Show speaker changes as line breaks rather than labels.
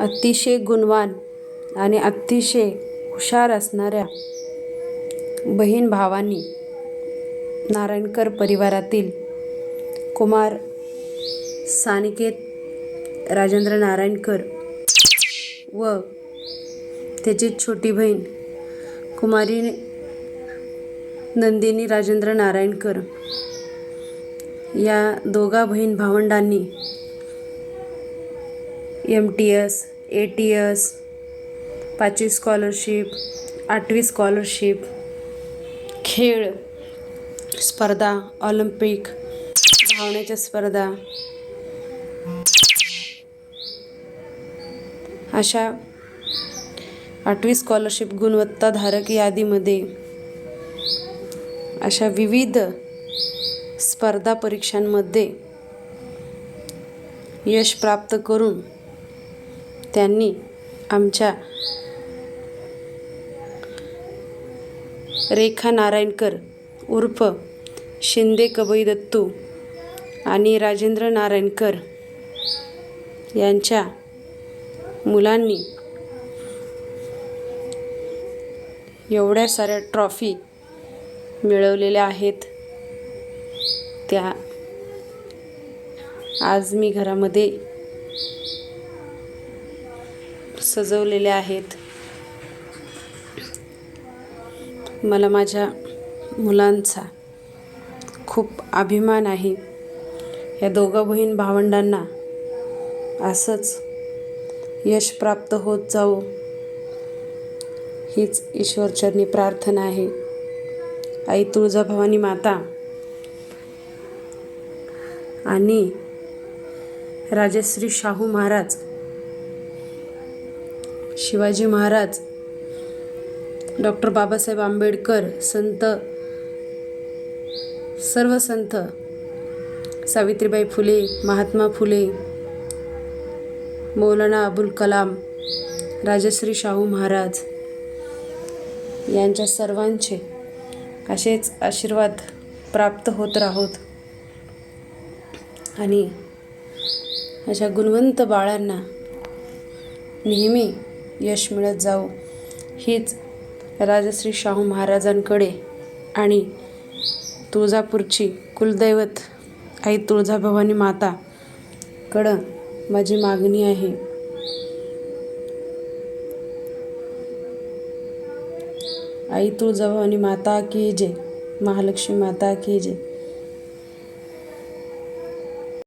अतिशय गुणवान आणि अतिशय हुशार असणाऱ्या बहीण भावांनी नारायणकर परिवारातील कुमार सानिकेत राजेंद्र नारायणकर व त्याची छोटी बहीण कुमारी नंदिनी राजेंद्र नारायणकर या दोघा बहीण भावंडांनी M T S A T S पाचवी स्कॉलरशिप आठवी स्कॉलरशिप खेळ स्पर्धा ऑलिम्पिक धावण्याच्या स्पर्धा. अशा आठवी स्कॉलरशिप गुणवत्ताधारक यादीमध्ये अशा विविध स्पर्धा परीक्षांमध्ये यश प्राप्त करून त्यांनी आमच्या रेखा नारायणकर उर्फ शिंदे कबई दत्तू आणि राजेंद्र नारायणकर यांच्या मुलांनी एवढ्या साऱ्या ट्रॉफी मिळवलेल्या आहेत. त्या आज मी घरामध्ये सजवलेल्या आहेत. मला माझ्या मुलांचा खूप अभिमान आहे. या दोघं बहीण भावंडांना असंच यश प्राप्त होत जावो हीच ईश्वरचरणी प्रार्थना आहे. आई तुळजाभवानी माता आणि राजश्री शाहू महाराज शिवाजी महाराज डॉक्टर बाबासाहेब आंबेडकर संत सर्व संत सावित्रीबाई फुले महात्मा फुले मौलाना अबुल कलाम राजश्री शाहू महाराज यांच्या सर्वांचे असेच आशीर्वाद प्राप्त होत राहोत. आणि अशा गुणवंत बाळांना नेहमी यश मिळत जावो. हीच राजश्री शाहू महाराजांकडे आणि तुळजापूरची कुलदैवत आई तुळजाभवानी माताकडं माझी मागणी आहे. आई तुळजाभवानी माता की जय. महालक्ष्मी माता की जय.